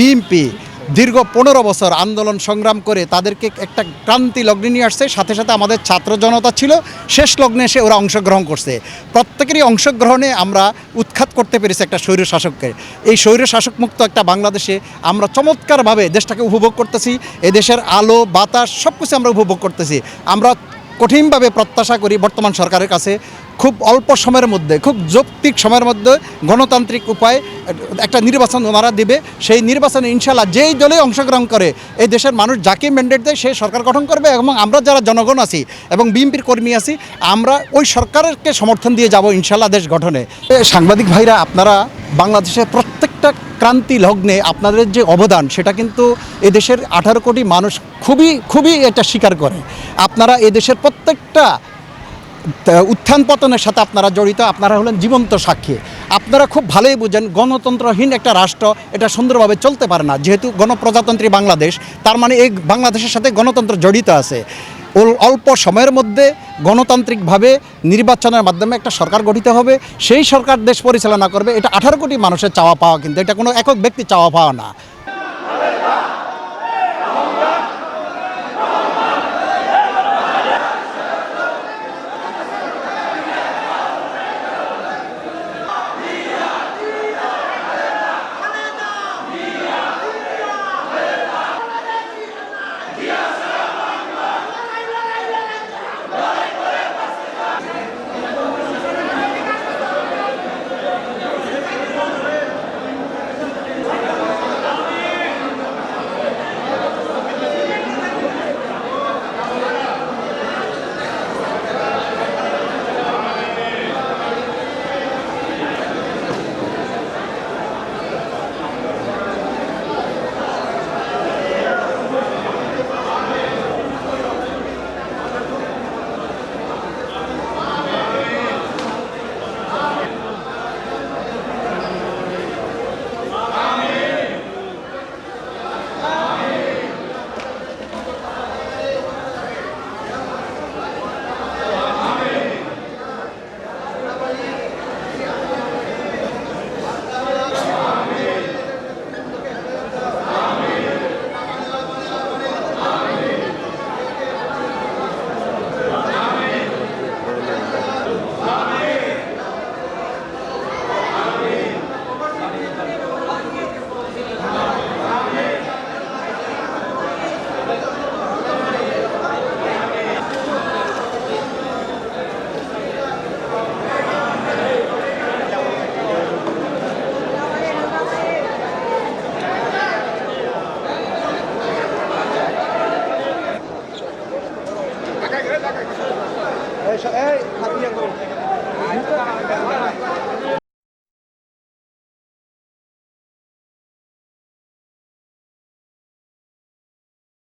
BNP দীর্ঘ পনেরো বছর আন্দোলন সংগ্রাম করে তাদেরকে একটা ক্রান্তি লগ্নে নিয়ে আসছে। সাথে সাথে আমাদের ছাত্র জনতা ছিল, শেষ লগ্নে এসে ওরা অংশগ্রহণ করছে। প্রত্যেকেরই অংশগ্রহণে আমরা উৎখাত করতে পেরেছি একটা স্বৈর শাসককে। এই স্বৈর শাসক মুক্ত একটা বাংলাদেশে আমরা চমৎকারভাবে দেশটাকে উপভোগ করতেছি। এদেশের আলো, বাতাস সব কিছু আমরা উপভোগ করতেছি। আমরা কঠিনভাবে প্রত্যাশা করি বর্তমান সরকারের কাছে। খুব অল্প সময়ের মধ্যে, খুব যৌক্তিক সময়ের মধ্যে গণতান্ত্রিক উপায়ে, একটা নির্বাচন ওনারা দিবে। সেই নির্বাচনে ইনশাল্লাহ যেই দলে অংশগ্রহণ করে, এই দেশের মানুষ যাকে ম্যান্ডেট দেয়, সে সরকার গঠন করবে এবং আমরা যারা জনগণ আছি এবং বিএনপির কর্মী আছি, আমরা ওই সরকারকে সমর্থন দিয়ে যাব ইনশাল্লাহ দেশ গঠনে। সাংবাদিক ভাইরা, আপনারা বাংলাদেশের প্রত্যেকটা ক্রান্তি লগ্নে আপনাদের যে অবদান, সেটা কিন্তু এদেশের আঠারো কোটি মানুষ খুবই খুবই এটা স্বীকার করে। আপনারা এদেশের প্রত্যেকটা উত্থান পতনের সাথে আপনারা জড়িত, আপনারা হলেন জীবন্ত সাক্ষী। আপনারা খুব ভালোই বুঝেন, গণতন্ত্রহীন একটা রাষ্ট্র, এটা সুন্দরভাবে চলতে পারে না। যেহেতু গণপ্রজাতন্ত্রী বাংলাদেশ, তার মানে এই বাংলাদেশের সাথে গণতন্ত্র জড়িত আছে। অল- অল্প সময়ের মধ্যে গণতান্ত্রিকভাবে নির্বাচনের মাধ্যমে একটা সরকার গঠিত হবে। সেই সরকার দেশ পরিচালনা করবে, এটা আঠারো কোটি মানুষের চাওয়া পাওয়া, কিন্তু এটা কোনো একক ব্যক্তি চাওয়া পাওয়া না। এই